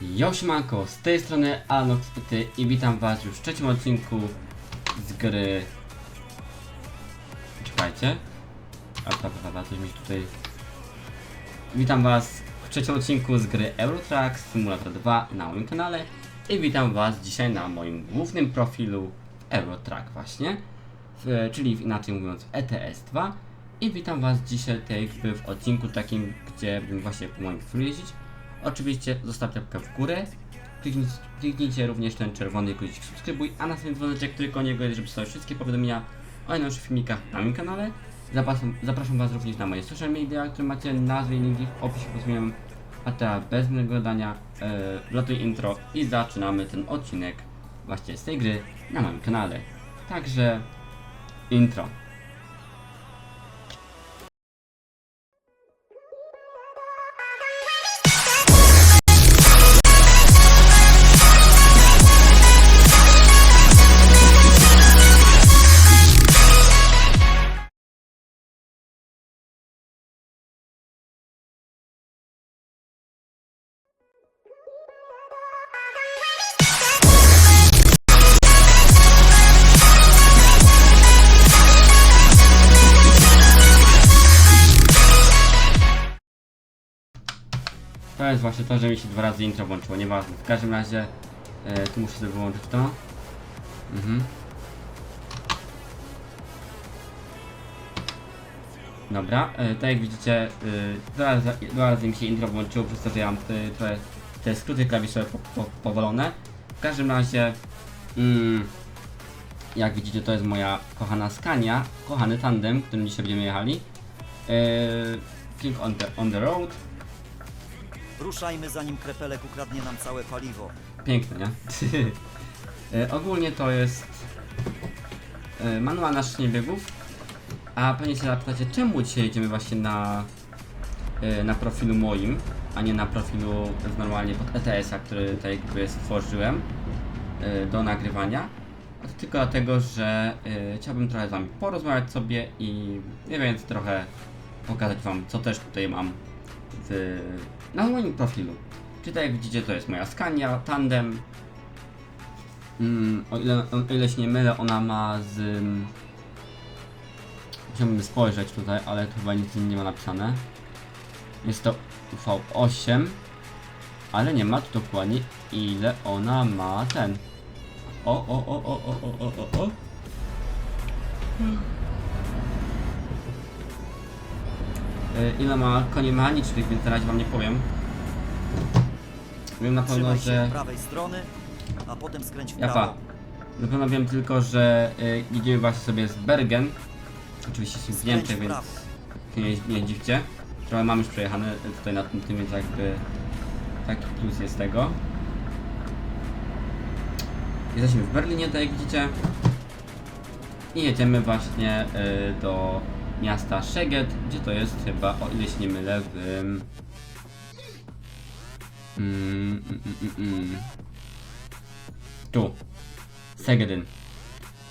Yo siemanko, z tej strony Alnox Pyty i witam was już w trzecim odcinku z gry... Czekajcie. A dobra, dobra, coś mi tutaj... Witam was w trzecim odcinku z gry Eurotrack Simulator 2 na moim kanale i witam was dzisiaj na moim głównym profilu Eurotrack właśnie, w, czyli inaczej mówiąc ETS 2 i witam was dzisiaj jakby w odcinku takim, gdzie bym właśnie po moim jeździć. Oczywiście zostawcie łapkę w górę, kliknijcie, również ten czerwony guzik subskrybuj, a następny dzwoneczek tylko niego jest, żeby dostawać wszystkie powiadomienia o najnowszych filmikach na moim kanale. Zapraszam, zapraszam was również na moje social media, które macie nazwy i linki w opisie pod filmem. A teraz bez zbędnego gadania, e, wlatuj intro i zaczynamy ten odcinek właśnie z tej gry na moim kanale. Także intro. To jest właśnie to, że mi się dwa razy intro włączyło, nieważne. W każdym razie, e, tu muszę sobie wyłączyć to. Mhm. Dobra, e, tak jak widzicie, e, dwa, razy, dwa razy mi się intro włączyło, przez to, że ja mam e, te skróty klawiszowe po, po, powolone. W każdym razie, mm, jak widzicie, to jest moja kochana Scania, kochany tandem, którym dzisiaj będziemy jechali. E, King on the, on the road. Ruszajmy zanim krepelek ukradnie nam całe paliwo. Piękne, nie? e, ogólnie to jest e, manual na szynie biegów. A pewnie się zapytacie, czemu dzisiaj jedziemy właśnie na, e, na profilu moim, a nie na profilu normalnie pod ETS-a, który tutaj jakby stworzyłem do nagrywania. A to tylko dlatego, że chciałbym trochę z wami porozmawiać sobie i nie więc trochę pokazać wam, co też tutaj mam w, na moim profilu. Tak jak widzicie, to jest moja Scania, tandem. Mm, o, ile, o ile się nie mylę, ona ma z... Musiałbym spojrzeć tutaj, ale tu chyba nic nie ma napisane. Jest to V8, ale nie ma tu dokładnie ile ona ma ten. O, o, o, o, o, o, o, o, o. Y, Ile ma koni mechanicznych, więc na razie wam nie powiem. Wiem na pewno, Trzymaj się że... prawej strony, a potem skręć w Japa. prawo. Na pewno wiem tylko, że y, idziemy właśnie sobie z Bergen. Oczywiście jest w Niemczech, w więc prawo. się nie, nie dziwcie. Trochę mam już przejechane tutaj na tym, tym, więc jakby taki plus jest tego. Jesteśmy w Berlinie, tak jak widzicie. I jedziemy właśnie y, do miasta Szeged, gdzie to jest chyba, o ile się nie mylę, w... Mm, mm, mm, mm. Tu. Segedyn.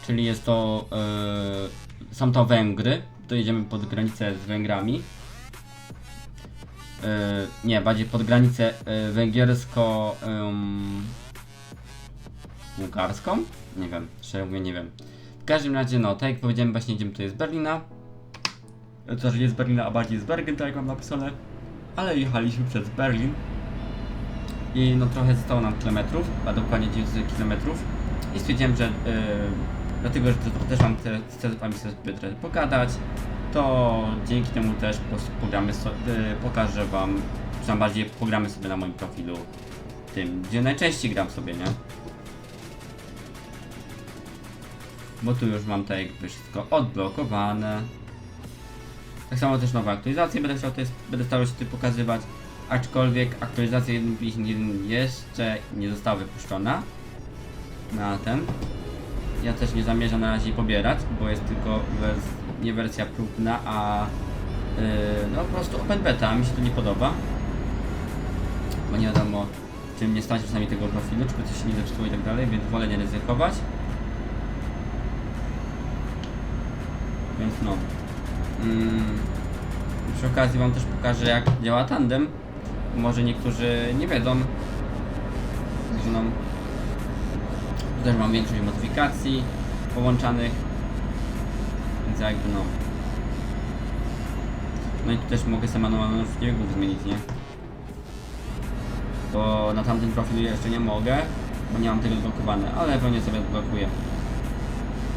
Czyli jest to. Yy, są to Węgry. To jedziemy pod granicę z Węgrami. Yy, nie, bardziej pod granicę yy, węgiersko. ym, bułgarską? Nie wiem, szczerze mówię, nie wiem. W każdym razie, no, tak jak powiedziałem, właśnie jedziemy tutaj z Berlina. To, że nie z Berlina, a bardziej z Bergen, tak jak mam napisane. Ale jechaliśmy przez Berlin. I no trochę zostało nam kilometrów, a dokładnie 900 kilometrów. I stwierdziłem, że yy, dlatego, że też wam chcę, chcę z wami sobie pogadać, to dzięki temu też pogramy so, yy, pokażę wam, czy bardziej pogramy sobie na moim profilu tym, gdzie najczęściej gram sobie, nie? Bo tu już mam tak jakby wszystko odblokowane. Tak samo też nowe aktualizacje będę chciał, to jest, będę starał się tutaj pokazywać. Aczkolwiek aktualizacja 1.51 jeszcze nie została wypuszczona na ten. Ja też nie zamierzam na razie pobierać, bo jest tylko wers nie wersja próbna, a yy, no po prostu open beta, mi się to nie podoba. Bo nie wiadomo, czy mnie stać czasami tego profilu, czy coś się nie zepsuło i tak dalej, więc wolę nie ryzykować. Więc no. Mm, przy okazji wam też pokażę jak działa tandem. Może niektórzy nie wiedzą, drużyną. Tu też mam większość modyfikacji połączanych, więc jakby no. No i tu też mogę sobie manualność biegów zmienić, nie? Bo na tamtym profilu jeszcze nie mogę, bo nie mam tego zblokowane, ale pewnie sobie odblokuję.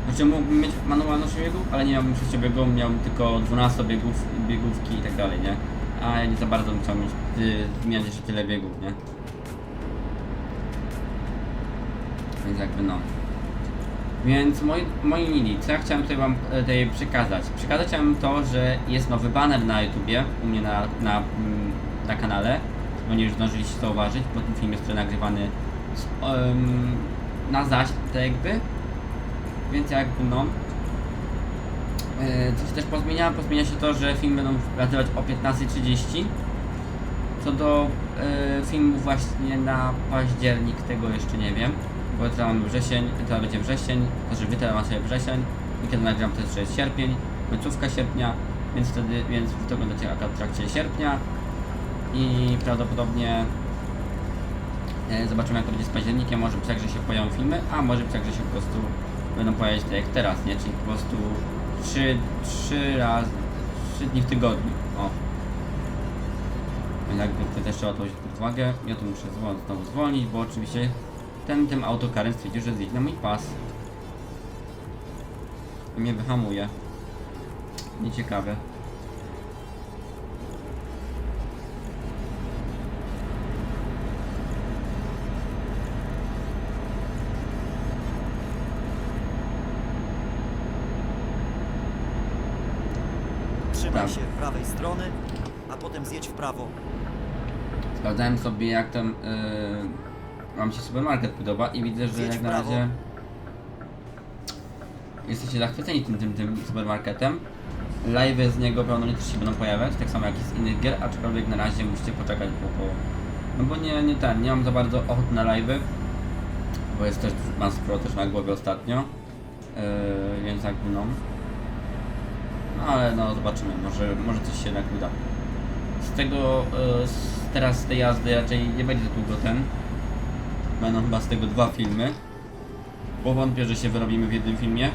Znaczy mógłbym mieć manualność biegów, ale nie miałbym 6 biegów, miałbym tylko 12 biegów, biegówki i tak dalej, nie? A ja nie za bardzo bym chciał mieć, y, zmieniać jeszcze tyle biegów, nie? Więc jakby no. Więc moi, moi mili, co ja chciałem tutaj wam e, tutaj przekazać? Przekazać chciałem to, że jest nowy banner na YouTubie, u mnie na, na, mm, na kanale, bo nie już zdążyliście zauważyć, bo ten film jest nagrywany z, na zaś, tak jakby. Więc jakby no. E, Co się też pozmienia? Pozmienia się to, że filmy będą wlatywać o 15.30. Co do e, filmu właśnie na październik, tego jeszcze nie wiem. Bo teraz mamy wrzesień, teraz będzie wrzesień, że wy teraz macie wrzesień i kiedy nagram to jest, że jest sierpień, końcówka sierpnia, więc wtedy, więc to będziecie w trakcie sierpnia i prawdopodobnie e, zobaczymy jak to będzie z październikiem, może tak, że się pojawią filmy, a może tak, że się po prostu będą pojawiać tak jak teraz, nie? Czyli po prostu 3, 3 razy, 3 dni w tygodniu, o. Więc jakby to też trzeba to wziąć pod uwagę. Ja tu muszę znowu zwolnić, bo oczywiście ten tym autokarem stwierdził, że na mój pas. I mnie wyhamuje. Nieciekawe. Strony, a potem zjedź w prawo. Sprawdzałem sobie jak tam yy, wam się supermarket podoba i widzę, że Zjedź jak w na prawo. razie jesteście zachwyceni tym, tym, tym supermarketem. Live'y z niego prawdopodobnie też się będą pojawiać, tak samo jak i z innych gier, aczkolwiek na razie musicie poczekać, bo, bo no bo nie, nie ten, nie mam za bardzo ochoty na live'y, bo jest też mam sporo też na głowie ostatnio, yy, więc jakby no, no ale no zobaczymy, może, może coś się jednak uda. Z tego, e, z, teraz z tej jazdy raczej nie będzie długo ten. Będą chyba z tego dwa filmy. Bo wątpię, że się wyrobimy w jednym filmie.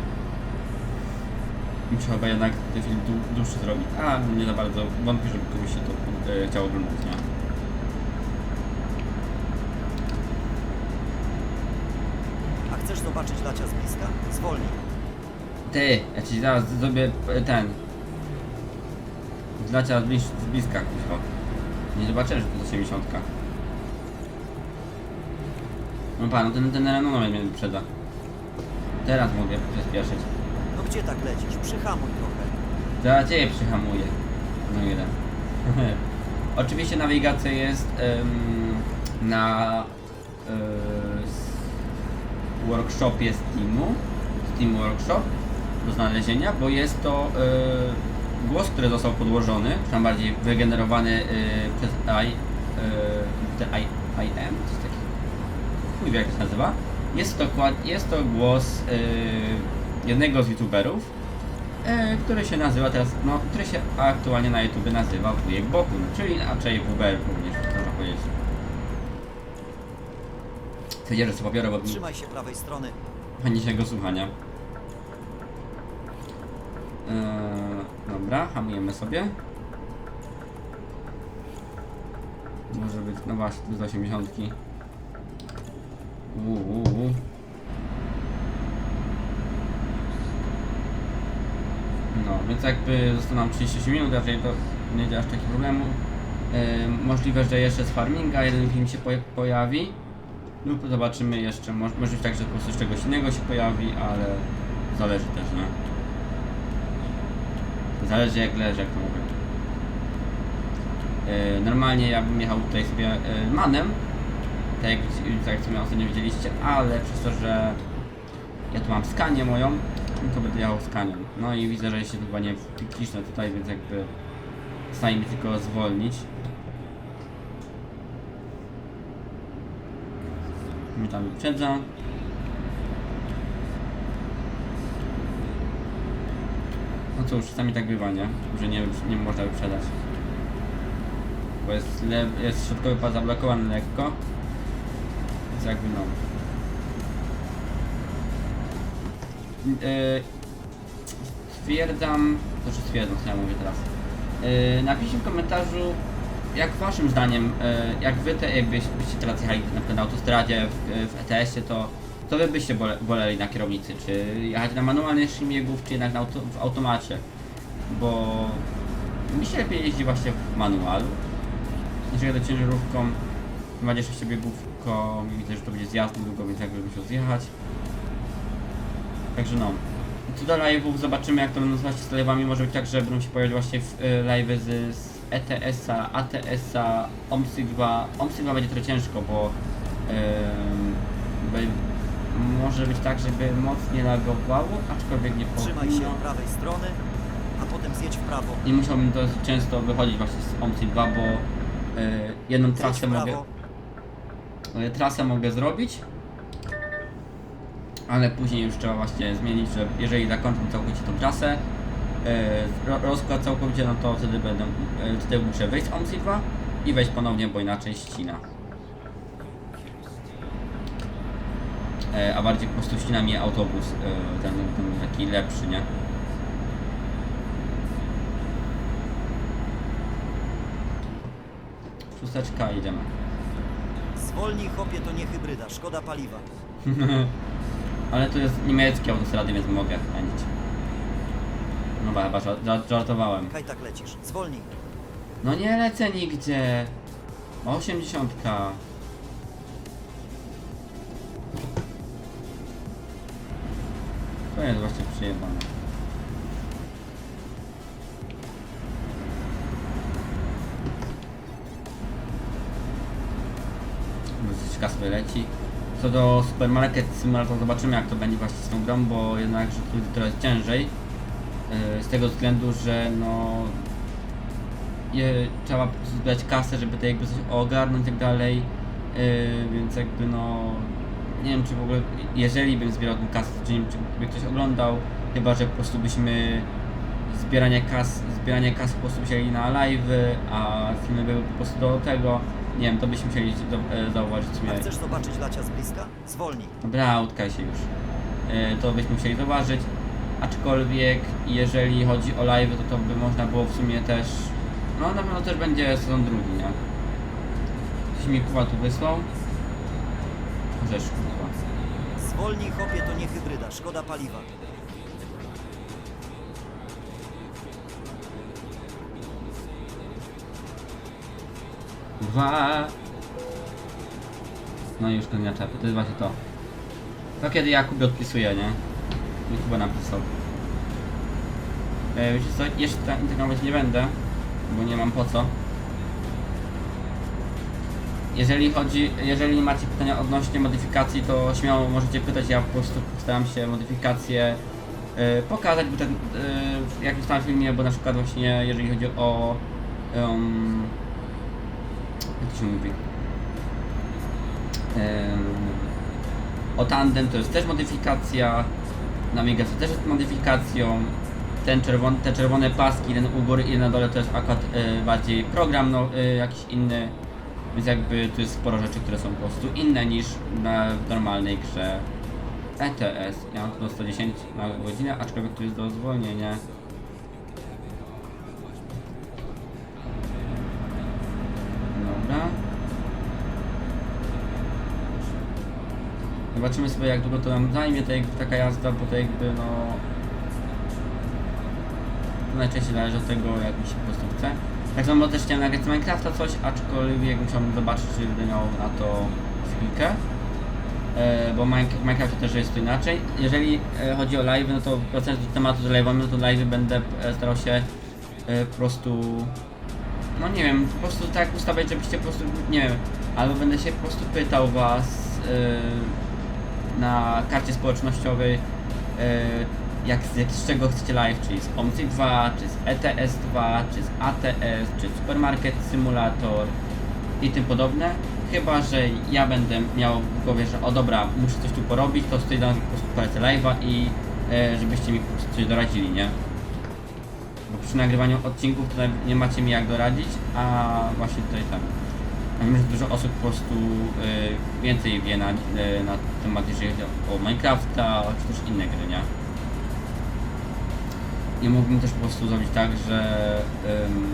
Chyba jednak ten film dłu- dłuższy zrobić. A, nie za bardzo. Wątpię, żeby komuś się to e, chciało oglądać, nie? A chcesz zobaczyć lacia z bliska? Zwolnij. Ty, ja ci zaraz zrobię e, ten. Zlacia z, bliż, z bliska, kuźwa. Nie zobaczysz, że to jest 80. No pan, no ten, ten Renault mnie wyprzedza. Teraz mogę przyspieszyć. No gdzie tak lecisz? Przyhamuj trochę. Zaraz ciebie przyhamuję. No jeden. Oczywiście nawigacja jest em, na y, workshopie Steamu. Steam Workshop do znalezienia, bo jest to y, głos, który został podłożony, czy tam bardziej wygenerowany y, przez AI, y, I, IM, coś takiego. Chuj wie jak to się nazywa. Jest to, jest to głos y, jednego z youtuberów, e, który się nazywa teraz, no, który się aktualnie na YouTube nazywa Wujek Bokun, czyli raczej WBR również, można powiedzieć. Stwierdziłem, że sobie pobiorę, bo Trzymaj się prawej strony. chętniejszego słuchania. Eee, dobra, hamujemy sobie. Może być, no właśnie, tu z 80. Uuu. No, więc jakby zostało nam 38 minut, raczej to nie będzie aż takiego problemu. Eee, możliwe, że jeszcze z farminga jeden film się poja- pojawi. Lub zobaczymy jeszcze, może, może być tak, że po prostu z czegoś innego się pojawi, ale zależy też, nie? Zależy jak leży, jak to mówię. Yy, normalnie ja bym jechał tutaj sobie yy, manem, tak jak, tak jak sobie ostatnio widzieliście, ale przez to, że ja tu mam skanię moją, to będę jechał skanią. No i widzę, że się chyba nie wcisnę tutaj, więc jakby staje mi tylko zwolnić. Mi tam wyprzedza. Cóż, czasami tak bywa, nie? Że nie, nie można wyprzedać. Bo jest, jest środkowy pas zablokowany lekko. Więc jakby no. Yy, stwierdzam, to czy stwierdzam, co ja mówię teraz. Yy, napiszcie w komentarzu, jak waszym zdaniem, yy, jak wy te, jakbyście teraz jechali na na autostradzie, w, w ETS-ie, to co wy byście bole, boleli na kierownicy? Czy jechać na manualnych szymbiegów, czy jednak na auto, w automacie? Bo mi się lepiej jeździ właśnie w manualu. Jeżeli jadę ciężarówką, 26 biegówką, widzę, że to będzie zjazd niedługo, więc jakby musiał zjechać. Także no. Co do live'ów, zobaczymy jak to będą zwać z live'ami. Może być tak, że będą się pojawiać właśnie y, live'y z, z ETS-a, ATS-a, OMSI 2. OMSI 2 będzie trochę ciężko, bo ym, by, może być tak, żeby mocniej lagowało, aczkolwiek nie Trzymaj się powinno. prawej strony, a potem zjedź w prawo. Nie musiałbym dosyć często wychodzić właśnie z OMSI 2, bo y, jedną Zjedź trasę w mogę, prawo. y, trasę mogę zrobić, ale później już trzeba właśnie zmienić, że jeżeli zakończę całkowicie tą trasę, y, ro, rozkład całkowicie, no to wtedy będę, y, wtedy muszę wyjść z OMSI 2 i wejść ponownie, bo inaczej ścina. A bardziej po prostu ścina mnie autobus, y, ten, ten taki lepszy, nie? Szósteczka, idziemy. Zwolnij chopie, to nie hybryda, szkoda paliwa. Ale to jest niemieckie autostrady, więc mogę pędzić. No ba, chyba żart- żart- żartowałem. Kaj tak lecisz. Zwolnij. No nie lecę nigdzie. 80. To jest właśnie przyjebane. Dosyć kas wyleci. Co do Supermarket Simulator zobaczymy jak to będzie właśnie z tą grą, bo jednak że tu teraz ciężej. Yy, Z tego względu, że no je, trzeba zbierać kasę, żeby to jakby coś ogarnąć i tak dalej. Yy, więc jakby no nie wiem czy w ogóle jeżeli bym zbierał tą kasę, to nie wiem czy by ktoś oglądał, chyba że po prostu byśmy zbieranie kas, zbieranie kas po prostu wzięli na live, a filmy były po prostu do tego. Nie wiem, to byśmy musieli do, e, zauważyć A chcesz zobaczyć lacia z bliska? Zwolnij. Dobra, utkaj się już. Yy, to byśmy musieli zauważyć. Aczkolwiek jeżeli chodzi o live, to to by można było w sumie też. No na pewno też będzie sezon drugi, nie? Ktoś mi kuwa tu wysłał. Możesz kuwa. Zwolnij chopie, to nie hybryda, szkoda paliwa. Dwa. No i już koniec czapy, to jest właśnie to. To kiedy Jakub odpisuje, nie? Mi chyba napisał. E, wiecie co, jeszcze ta- integrować nie będę, bo nie mam po co. Jeżeli chodzi, jeżeli macie pytania odnośnie modyfikacji, to śmiało możecie pytać, ja po prostu postaram się modyfikacje e, pokazać, bo ten, e, w jakimś tam filmie, bo na przykład właśnie jeżeli chodzi o em, jak to się mówi? O tandem to jest też modyfikacja. Na Migas też jest modyfikacją. Ten czerwony, te czerwone paski, ten u góry i na dole to jest akurat e, bardziej program no, e, jakiś inny. Więc jakby tu jest sporo rzeczy, które są po prostu inne niż na w normalnej grze ETS. Ja mam do 110 na godzinę, aczkolwiek tu jest do zwolnienia. Dobra. Zobaczymy sobie jak długo to nam zajmie, jakby taka jazda, bo to jakby no... To najczęściej zależy od tego jak mi się po prostu chce. Tak samo też chciałem nagrać z Minecrafta coś, aczkolwiek musiałbym zobaczyć czy będę miał na to chwilkę. E, bo Mine- w Minecrafcie też jest to inaczej. Jeżeli e, chodzi o live, no to wracając do tematu z live'ami, no to live będę e, starał się e, po prostu no nie wiem, po prostu tak ustawiać, żebyście po prostu, nie wiem, albo będę się po prostu pytał was yy, na karcie społecznościowej, yy, jak, jak z czego chcecie live, czyli z OMSI 2, czy z ETS 2, czy z ATS, czy Supermarket Simulator i tym podobne. Chyba, że ja będę miał w głowie, że o dobra, muszę coś tu porobić, to wtedy dam po prostu live'a i yy, żebyście mi coś doradzili, nie? Bo przy nagrywaniu odcinków tutaj nie macie mi jak doradzić, a właśnie tutaj tak. Ja wiem, że dużo osób po prostu y, więcej wie na, y, na temat, jeżeli chodzi o Minecrafta, czy też inne gry, nie? I mógłbym też po prostu zrobić tak, że ym,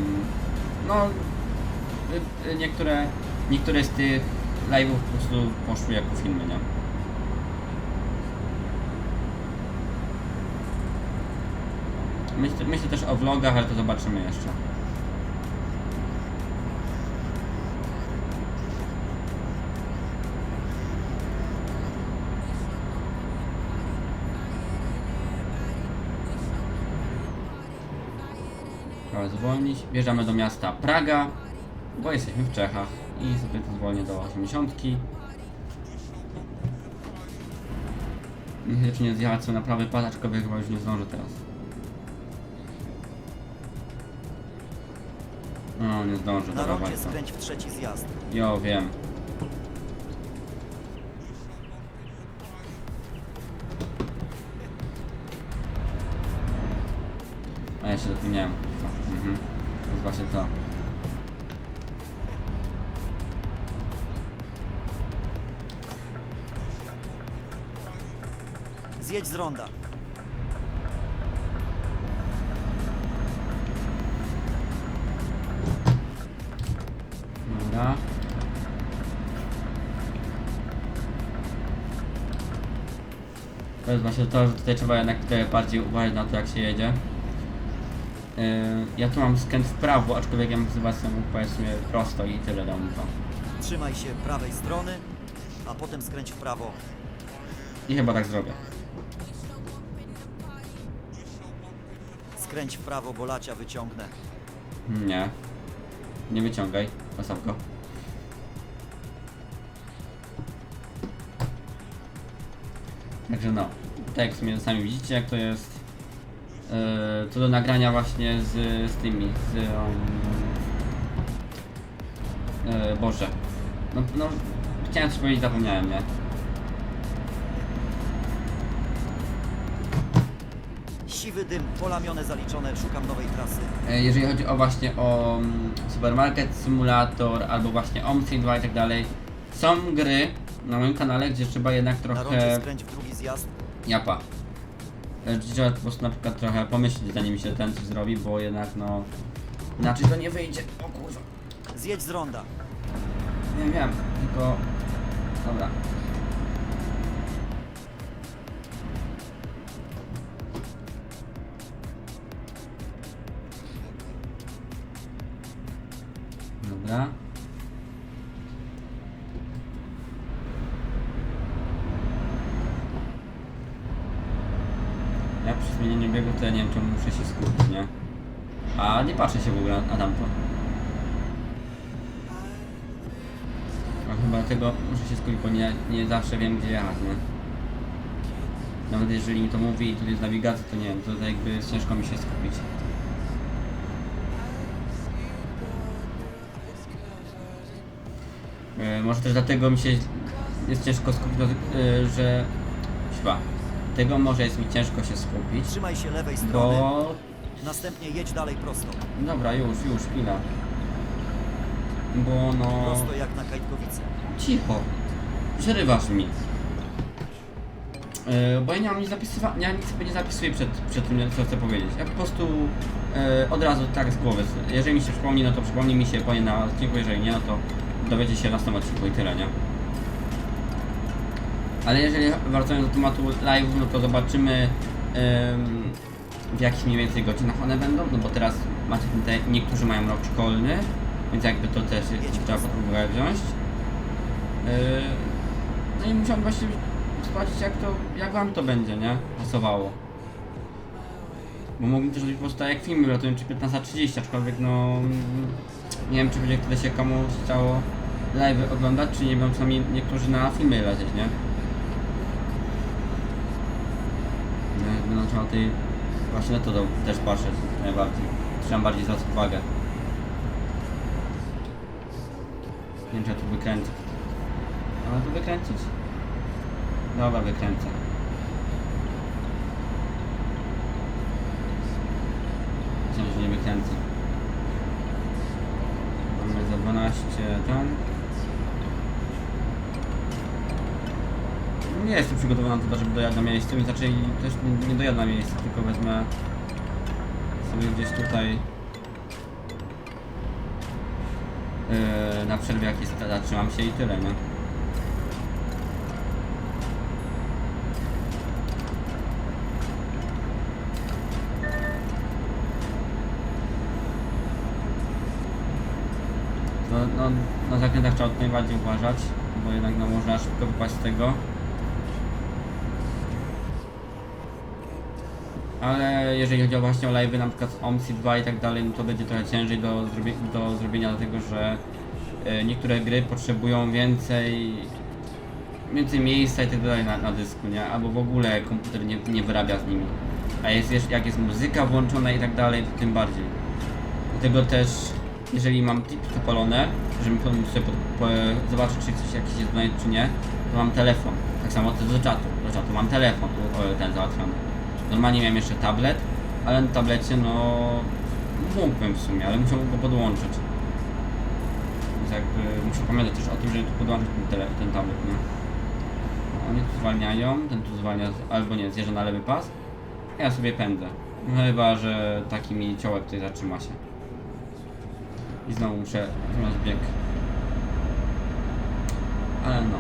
no y, y, niektóre, niektóre z tych live'ów po prostu poszły jako filmy, nie? Myślę, myślę też o vlogach, ale to zobaczymy jeszcze. Trzeba zwolnić. Wjeżdżamy do miasta Praga, bo jesteśmy w Czechach i sobie to zwolnię do 80. Nie wiem, czy nie zjechać sobie na prawy pas, aczkolwiek chyba już nie zdążę teraz. No, nie zdążę, Na dobra, skręć w trzeci zjazd. Jo, wiem. Ja się zapomniałem. Mhm. To jest właśnie to. Zjedź z ronda. Dobra. To jest właśnie to, że tutaj trzeba jednak trochę bardziej uważać na to jak się jedzie. Yy, ja tu mam skręt w prawo, aczkolwiek ja bym chyba sobie powiedzmy prosto i tyle dam to. Trzymaj się prawej strony, a potem skręć w prawo. I chyba tak zrobię. Skręć w prawo, bo lacia wyciągnę. Nie. Nie wyciągaj. Postaw go. Także no. Tak jak sami widzicie jak to jest. Yy, to do nagrania właśnie z, z tymi, z... Um, yy, Boże. No, no, chciałem coś powiedzieć, zapomniałem, nie? Siwy dym, polamione zaliczone, szukam nowej trasy. E, jeżeli chodzi o właśnie o mm, supermarket simulator albo właśnie Omsid 2 i tak dalej, są gry na moim kanale, gdzie trzeba jednak Na trochę skręć w drugi zjazd. japa. Trzeba po prostu na przykład trochę pomyśleć zanim się ten coś zrobi, bo jednak no inaczej to nie wyjdzie. O kurwa. Zjedź z ronda. Nie wiem, tylko. Dobra. Nie, zawsze wiem gdzie jechać, nie? Nawet jeżeli mi to mówi i tu jest nawigacja, to nie wiem, to jakby ciężko mi się skupić. E, może też dlatego mi się jest ciężko skupić, do, e, że chyba tego może jest mi ciężko się skupić, Trzymaj się lewej strony. bo Następnie jedź dalej prosto. dobra już, już, chwila. Bo no... Prosto jak na Kajtkowice. Cicho. Przerywasz mi. Yy, bo ja nie mam nic zapisywa- ja nic sobie nie zapisuję przed, przed tym, co chcę powiedzieć. Ja po prostu yy, od razu tak z głowy. Jeżeli mi się przypomni, no to przypomni mi się po na odcinku, jeżeli nie, no to dowiecie się w następnym odcinku i tyle, nie? Ale jeżeli wracając do tematu live, no to zobaczymy ym, w jakich mniej więcej godzinach one będą, no bo teraz macie tutaj, niektórzy mają rok szkolny, więc jakby to też trzeba pod uwagę wziąć. Yy, no i musiałem właśnie sprawdzić jak to, jak wam to będzie, nie? Pasowało. Bo mógłbym też robić po prostu tak jak filmy latują, czy 15.30, aczkolwiek no... Nie wiem, czy będzie wtedy się komuś chciało live oglądać, czy nie będą sami niektórzy na filmy lecieć, nie? No, no trzeba tej... Właśnie na to do, też patrzeć najbardziej. Trzeba bardziej zwracać uwagę. Nie wiem, czy ja tu wykręcę. Można tu wykręcić? Dobra, wykręcę. Myślę, że nie wykręcę. Mamy za 12 ton. Nie jestem przygotowany do żeby dojechać na miejscu, więc raczej też nie, nie dojadę na miejsce, tylko wezmę sobie gdzieś tutaj yy, na przerwie jak jest, zatrzymam się i tyle, nie? Zakrętach trzeba najbardziej uważać, bo jednak no, można szybko wypaść z tego. Ale jeżeli chodzi o właśnie o live'y, na przykład OMSI 2 i tak dalej, no to będzie trochę ciężej do, zrobie, do zrobienia, dlatego że e, niektóre gry potrzebują więcej więcej miejsca i tak dalej na, na dysku, nie? Albo w ogóle komputer nie, nie wyrabia z nimi. A jest, jeszcze- jak jest muzyka włączona i tak dalej, to tym bardziej. Dlatego też, jeżeli mam tipy zapalone, potem sobie po, zobaczyć, czy coś jakiś jest donate, czy nie, to mam telefon. Tak samo to do czatu. Do czatu mam telefon, ten załatwiony. Normalnie miałem jeszcze tablet, ale na tablecie, no, mógłbym w sumie, ale musiałbym go podłączyć. Więc jakby muszę pamiętać też o tym, żeby tu podłączyć ten, tele, ten tablet, nie? Oni tu zwalniają, ten tu zwalnia, albo nie, zjeżdża na lewy pas, a ja sobie pędzę. No chyba, że taki mi ciołek tutaj zatrzyma się. I znowu muszę zamiast bieg. Ale no.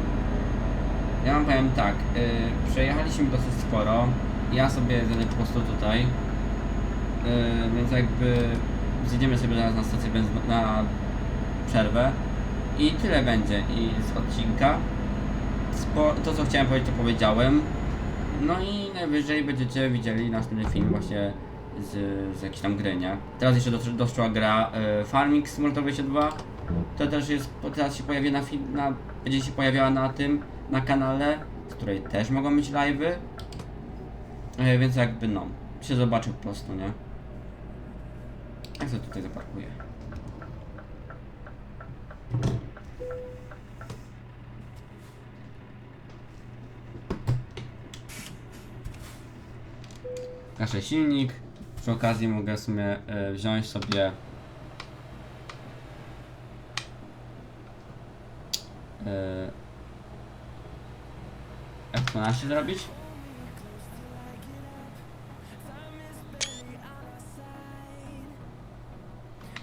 Ja wam powiem tak, yy, przejechaliśmy dosyć sporo. Ja sobie zjadę po prostu tutaj. Yy, więc jakby zjedziemy sobie zaraz na stację benzynowa, na przerwę. I tyle będzie i z odcinka. Spo, to co chciałem powiedzieć to powiedziałem. No i najwyżej będziecie widzieli następny film właśnie z, z tam gry, nie? Teraz jeszcze dosz- doszła gra e, Farming Simulator 22. To też jest, teraz się pojawi na, na będzie się pojawiała na tym, na kanale, z której też mogą być live'y. E, więc jakby no, się zobaczy po prostu, nie? Ja sobie tutaj zaparkuję. Gaszę silnik. Przy okazji mogę w sumie e, wziąć sobie e, F12 zrobić.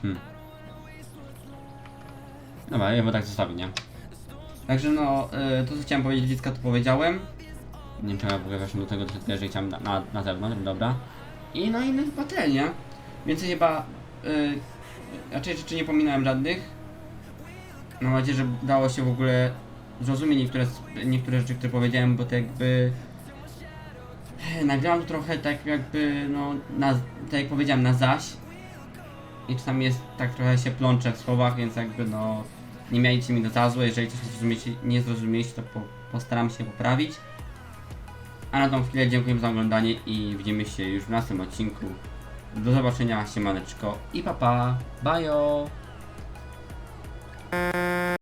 Hmm. Dobra, ja go tak zostawię, nie? Także no, e, to co chciałem powiedzieć dziecka to powiedziałem. Nie wiem czemu ja w ogóle weszłem do tego, że chciałem na, na, na zewnątrz, dobra. I no i chyba tyle, nie? Więcej chyba, yy, raczej rzeczy nie pominąłem żadnych. Mam nadzieję, że dało się w ogóle zrozumieć niektóre, niektóre rzeczy, które powiedziałem, bo to jakby... eh, Nagrałem trochę tak jakby, no, na, tak jak powiedziałem, na zaś. I czasami jest, tak trochę się plączę w słowach, więc jakby no... Nie miejcie mi za złe, jeżeli coś nie zrozumiecie, nie zrozumieliście, to po, postaram się poprawić. A na tą chwilę dziękujemy za oglądanie i widzimy się już w następnym odcinku. Do zobaczenia, siemaneczko i papa, bajo!